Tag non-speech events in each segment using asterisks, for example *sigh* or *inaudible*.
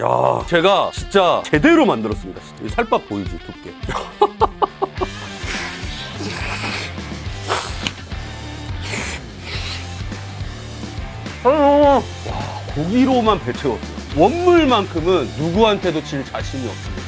야, 제가 진짜 제대로 만들었습니다. 진짜. 이 살밥 보이지, 두께. 와, 고기로만 배 채웠어요. 원물만큼은 누구한테도 질 자신이 없습니다.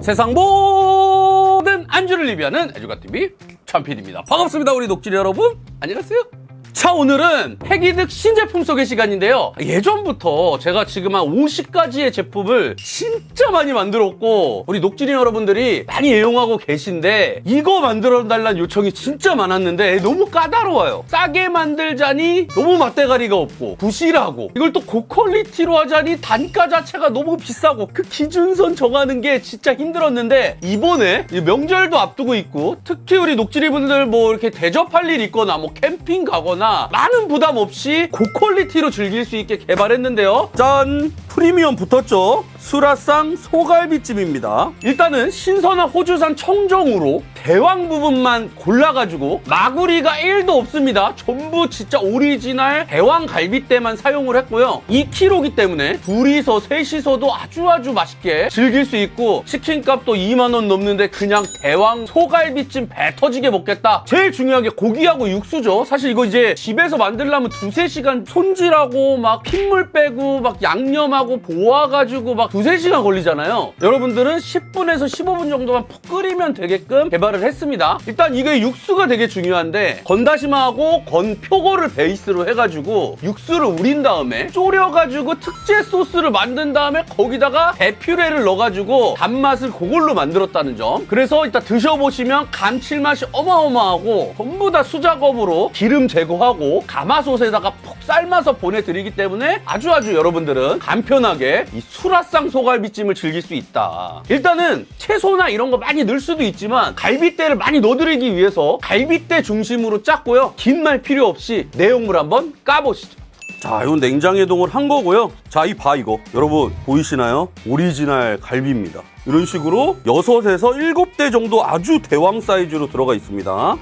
세상 모든 안주를 리뷰하는 애주가TV 참PD입니다. 반갑습니다, 우리 녹질 여러분. 안녕하세요. 자, 오늘은 폐기득 신제품 소개 시간인데요. 예전부터 제가 지금 한 50가지의 제품을 진짜 많이 만들었고, 우리 녹질인 여러분들이 많이 애용하고 계신데, 이거 만들어 달라는 요청이 진짜 많았는데, 너무 까다로워요. 싸게 만들자니 너무 맛대가리가 없고, 부실하고, 이걸 또 고퀄리티로 하자니 단가 자체가 너무 비싸고, 그 기준선 정하는 게 진짜 힘들었는데, 이번에 이 명절도 앞두고 있고, 특히 우리 녹질이 분들 뭐 이렇게 대접할 일 있거나, 뭐 캠핑 가거나, 많은 부담 없이 고퀄리티로 즐길 수 있게 개발했는데요. 짠! 프리미엄 붙었죠? 수라상 소갈비찜입니다. 일단은 신선한 호주산 청정으로 대왕 부분만 골라가지고 마구리가 1도 없습니다. 전부 진짜 오리지널 대왕 갈비대만 사용을 했고요. 2kg이기 때문에 둘이서 셋이서도 아주 아주 맛있게 즐길 수 있고 치킨값도 2만 원 넘는데 그냥 대왕 소갈비찜 배 터지게 먹겠다. 제일 중요한 게 고기하고 육수죠. 사실 이거 이제 집에서 만들려면 두세 시간 손질하고 막 핏물 빼고 막 양념하고 보아가지고 막 두세 시간 걸리잖아요. 여러분들은 10분에서 15분 정도만 푹 끓이면 되게끔 개발을 했습니다. 일단 이게 육수가 되게 중요한데 건다시마하고 건표고를 베이스로 해가지고 육수를 우린 다음에 졸여가지고 특제 소스를 만든 다음에 거기다가 대퓨레를 넣어가지고 단맛을 그걸로 만들었다는 점. 그래서 이따 드셔보시면 감칠맛이 어마어마하고 전부 다 수작업으로 기름 제거하고 가마솥에다가 푹 삶아서 보내드리기 때문에 아주 아주 여러분들은 간편하게 이 수라상 소갈비찜을 즐길 수 있다. 일단은 채소나 이런 거 많이 넣을 수도 있지만 갈비대를 많이 넣어드리기 위해서 갈비대 중심으로 짰고요. 긴 말 필요 없이 내용물 한번 까보시죠. 자, 이건 냉장해 동을 한 거고요. 자, 이 봐, 이거. 여러분, 보이시나요? 오리지널 갈비입니다. 이런 식으로 6에서 7대 정도 아주 대왕 사이즈로 들어가 있습니다.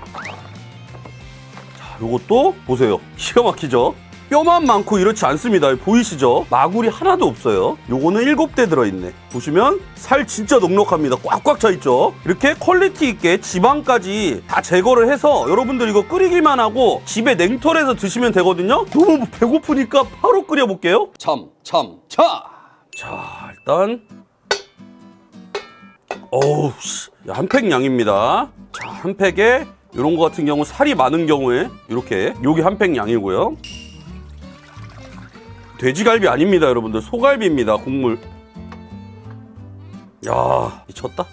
자, 요것도 보세요. *laughs* 기가 막히죠? 뼈만 많고 이렇지 않습니다. 보이시죠? 마구리 하나도 없어요. 요거는 7대 들어있네. 보시면 살 진짜 넉넉합니다. 꽉꽉 차 있죠? 이렇게 퀄리티 있게 지방까지 다 제거를 해서 여러분들 이거 끓이기만 하고 집에 냉털에서 드시면 되거든요? 너무 배고프니까 바로 끓여볼게요. 참, 참, 차! 자, 일단 어우, 씨. 한 팩 양입니다. 자, 한 팩에 이런 거 같은 경우 살이 많은 경우에 이렇게 여기 한 팩 양이고요. 돼지갈비 아닙니다, 여러분들. 소갈비입니다, 국물. 야, 미쳤다.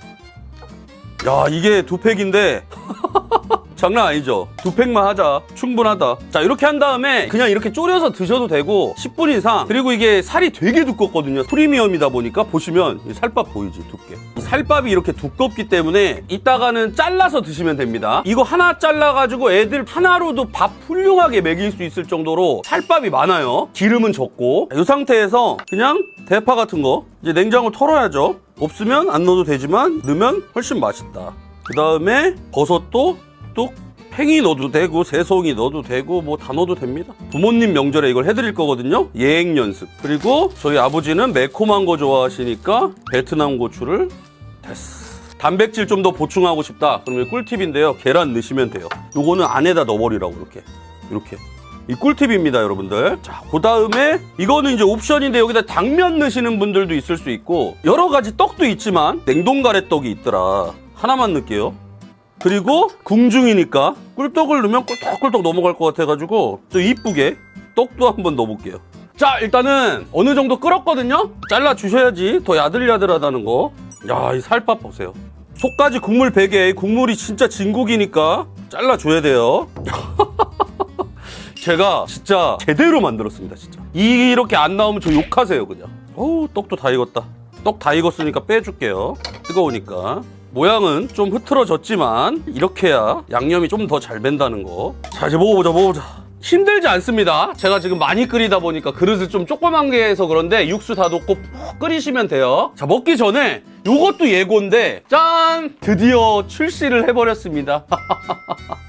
야, 이게 두 팩인데 *laughs* 장난 아니죠? 두 팩만 하자. 충분하다. 자, 이렇게 한 다음에 그냥 이렇게 졸여서 드셔도 되고 10분 이상. 그리고 이게 살이 되게 두껍거든요. 프리미엄이다 보니까 보시면 이 살밥 보이지, 두께. 이 살밥이 이렇게 두껍기 때문에 이따가는 잘라서 드시면 됩니다. 이거 하나 잘라가지고 애들 하나로도 밥 훌륭하게 먹일 수 있을 정도로 살밥이 많아요. 기름은 적고. 이 상태에서 그냥 대파 같은 거 이제 냉장고 털어야죠. 없으면 안 넣어도 되지만 넣으면 훨씬 맛있다. 그 다음에 버섯도 뚝 팽이 넣어도 되고 새송이 넣어도 되고 뭐 다 넣어도 됩니다. 부모님 명절에 이걸 해드릴 거거든요. 예행 연습. 그리고 저희 아버지는 매콤한 거 좋아하시니까 베트남 고추를 됐어. 단백질 좀 더 보충하고 싶다. 그러면 꿀팁인데요. 계란 넣으시면 돼요. 요거는 안에다 넣어버리라고 이렇게 이렇게. 이 꿀팁입니다, 여러분들. 자, 그 다음에 이거는 이제 옵션인데 여기다 당면 넣으시는 분들도 있을 수 있고 여러 가지 떡도 있지만 냉동 가래떡이 있더라. 하나만 넣을게요. 그리고 궁중이니까 꿀떡을 넣으면 꿀떡꿀떡 넘어갈 것 같아가지고 좀 이쁘게 떡도 한번 넣어볼게요. 자 일단은 어느 정도 끓었거든요. 잘라 주셔야지 더 야들야들하다는 거. 야이 살밥 보세요. 속까지 국물 베개 국물이 진짜 진국이니까 잘라 줘야 돼요. *laughs* 제가 진짜 제대로 만들었습니다 진짜. 이렇게 안 나오면 저 욕하세요 그냥. 어우 떡도 다 익었다. 떡 다 익었으니까 빼줄게요. 뜨거우니까. 모양은 좀 흐트러졌지만 이렇게 해야 양념이 좀 더 잘 밴다는 거. 자 이제 먹어보자 먹어보자. 힘들지 않습니다. 제가 지금 많이 끓이다 보니까 그릇을 좀 조그만 게 해서 그런데 육수 다 넣고 푹 끓이시면 돼요. 자 먹기 전에 요것도 예고인데 짠! 드디어 출시를 해버렸습니다. *laughs*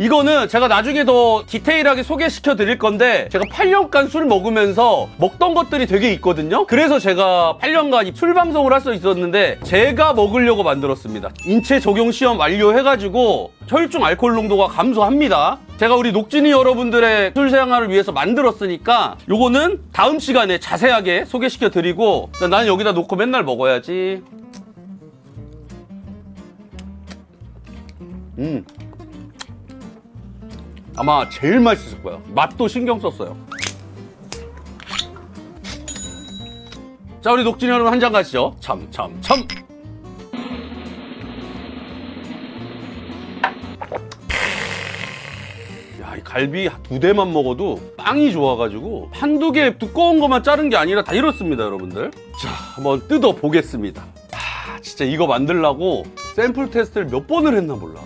이거는 제가 나중에 더 디테일하게 소개시켜 드릴 건데 제가 8년간 술 먹으면서 먹던 것들이 되게 있거든요. 그래서 제가 8년간 이술 방송을 할 수 있었는데 제가 먹으려고 만들었습니다. 인체 적용 시험 완료해가지고 혈중 알코올 농도가 감소합니다. 제가 우리 녹진이 여러분들의 술 생활을 위해서 만들었으니까 요거는 다음 시간에 자세하게 소개시켜 드리고 나는 여기다 놓고 맨날 먹어야지. 음. 아마 제일 맛있을 거예요. 맛도 신경 썼어요. 자, 우리 녹진이 여러분 한 잔 가시죠. 참, 참, 참. 야, 이 갈비 두 대만 먹어도 빵이 좋아가지고 한두 개 두꺼운 것만 자른 게 아니라 다 이렇습니다, 여러분들. 자, 한번 뜯어 보겠습니다. 아, 진짜 이거 만들라고 샘플 테스트를 몇 번을 했나 몰라.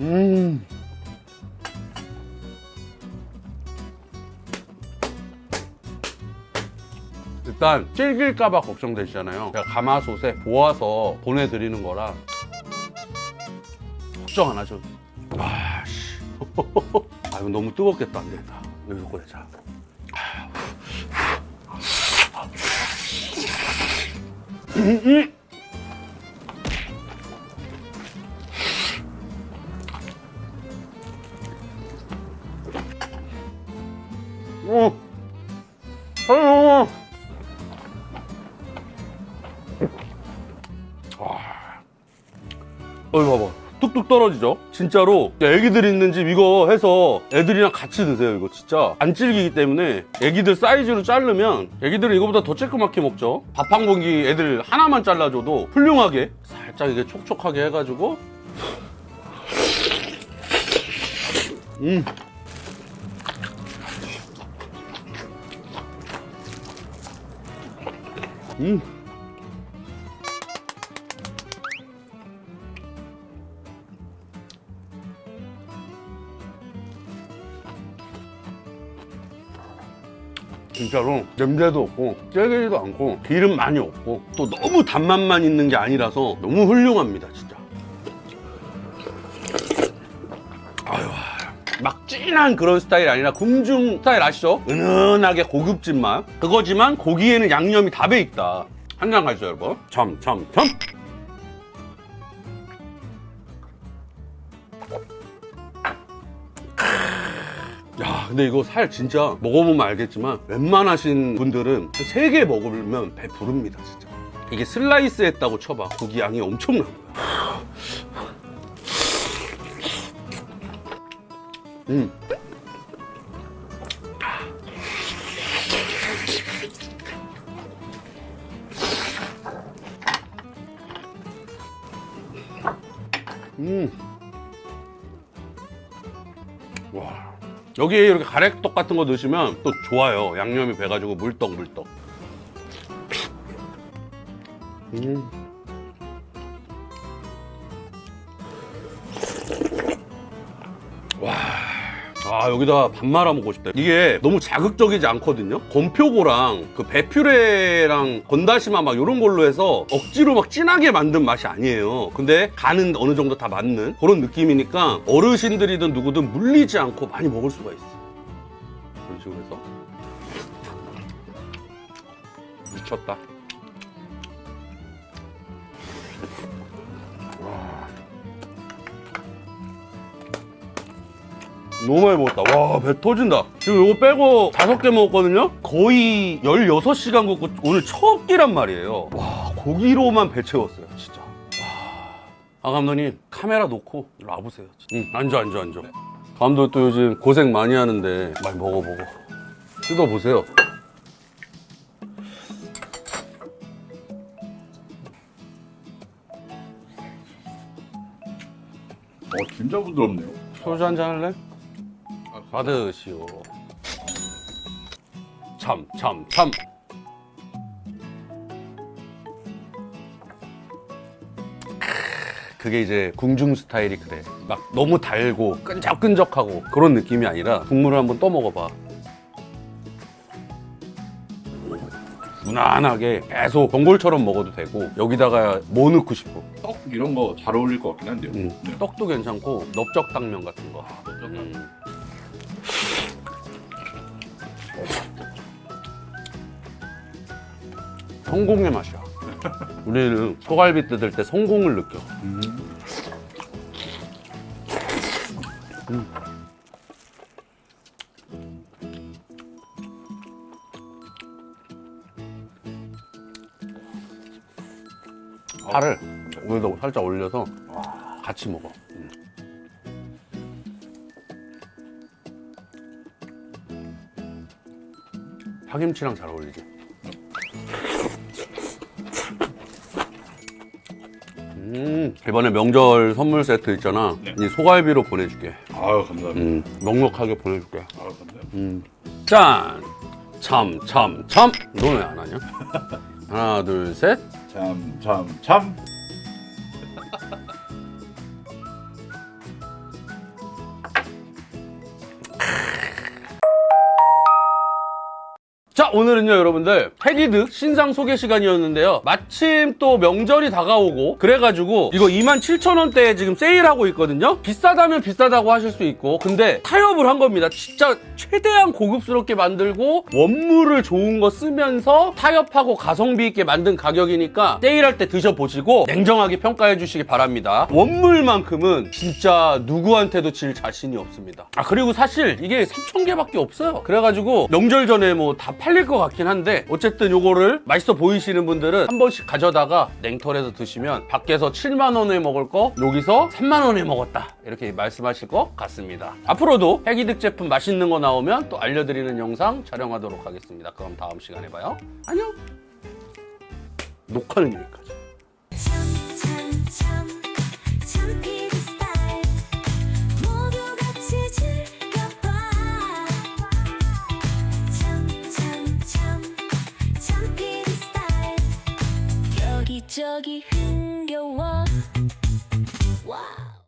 음. 일단 질길까봐 걱정되시잖아요. 제가 가마솥에 보아서 보내드리는 거라 걱정 안 하셔도 돼요. 아, 씨. *laughs* 아, 이거 너무 뜨겁겠다. 안 되겠다. 여기서 꺼내자. 어. 어이 봐봐. 뚝뚝 떨어지죠? 진짜로 애기들 있는 집 이거 해서 애들이랑 같이 드세요 이거 진짜. 안 질기기 때문에 애기들 사이즈로 자르면 애기들은 이거보다 더 쬐끄맣게 먹죠? 밥 한 공기 애들 하나만 잘라줘도 훌륭하게 살짝 이게 촉촉하게 해가지고. 음. 음. 진짜로 냄새도 없고 째기지도 않고 기름 많이 없고 또 너무 단맛만 있는 게 아니라서 너무 훌륭합니다 진짜. 아유 막 진한 그런 스타일이 아니라 궁중 스타일 아시죠? 은은하게 고급진 맛. 그거지만 고기에는 양념이 다 배있다. 한 잔 가시죠 여러분. 참참참 근데 이거 살 진짜 먹어보면 알겠지만 웬만하신 분들은 세개 먹으면 배 부릅니다, 진짜. 이게 슬라이스 했다고 쳐봐. 고기 양이 엄청난 거야. 음. 음. 여기에 이렇게 가래떡 같은 거 넣으시면 또 좋아요. 양념이 배가지고 물떡 물떡. 음. 아 여기다 밥 말아 먹고 싶다. 이게 너무 자극적이지 않거든요. 건표고랑 그 배퓨레랑 건다시마 막 이런 걸로 해서 억지로 막 진하게 만든 맛이 아니에요. 근데 간은 어느 정도 다 맞는 그런 느낌이니까 어르신들이든 누구든 물리지 않고 많이 먹을 수가 있어. 그런 식으로 해서 미쳤다. 너무 많이 먹었다. 와, 배 터진다. 지금 이거 빼고 다섯 개 먹었거든요? 거의 16시간 걷고 오늘 첫 끼란 말이에요. 와, 고기로만 배 채웠어요, 진짜. 와. 아, 감독님, 카메라 놓고 일로 와보세요. 응, 앉아, 앉아, 앉아. 감독 또 요즘 고생 많이 하는데 많이 먹어보고. 뜯어보세요. 어 진짜 부드럽네요. 소주 한 잔 할래? 받으시오. 참, 참, 참. 그게 이제 궁중 스타일이 그래. 막 너무 달고 끈적끈적하고 그런 느낌이 아니라 국물을 한번 떠 먹어봐. 무난하게 계속 전골처럼 먹어도 되고 여기다가 뭐 넣고 싶어? 떡 이런 거 잘 어울릴 것 같긴 한데요. 음, 네. 떡도 괜찮고 넓적 당면 같은 거. 넓적 음. 성공의 맛이야. 우리는 소갈비 뜯을 때 성공을 느껴. 음. 파를 여기다 살짝 올려서 같이 먹어. 음. 파김치랑 잘 어울리지. 음, 이번에 명절 선물 세트 있잖아. 네. 이 소갈비로 보내줄게. 아유 감사합니다. 음, 넉넉하게 보내줄게. 아유 감사합니다. 음. 짠! 참, 참, 참! 너는 왜 안 하냐? *laughs* 하나, 둘, 셋. 참 참 참. 자, 오늘은요, 여러분들, 패기득 신상 소개 시간이었는데요. 마침 또 명절이 다가오고, 그래가지고, 이거 27,000원대에 지금 세일하고 있거든요? 비싸다면 비싸다고 하실 수 있고, 근데 타협을 한 겁니다. 진짜 최대한 고급스럽게 만들고, 원물을 좋은 거 쓰면서 타협하고 가성비 있게 만든 가격이니까, 세일할 때 드셔보시고, 냉정하게 평가해 주시기 바랍니다. 원물만큼은 진짜 누구한테도 질 자신이 없습니다. 아, 그리고 사실 이게 3,000개밖에 없어요. 그래가지고, 명절 전에 뭐 다 팔릴 것 같긴 한데 어쨌든 요거를 맛있어 보이시는 분들은 한 번씩 가져다가 냉털에서 드시면 밖에서 7만 원에 먹을 거 여기서 3만 원에 먹었다 이렇게 말씀하실 것 같습니다. 앞으로도 해기득 제품 맛있는 거 나오면 또 알려드리는 영상 촬영하도록 하겠습니다. 그럼 다음 시간에 봐요. 안녕. 녹화는 여기까지. 참 참 참 저기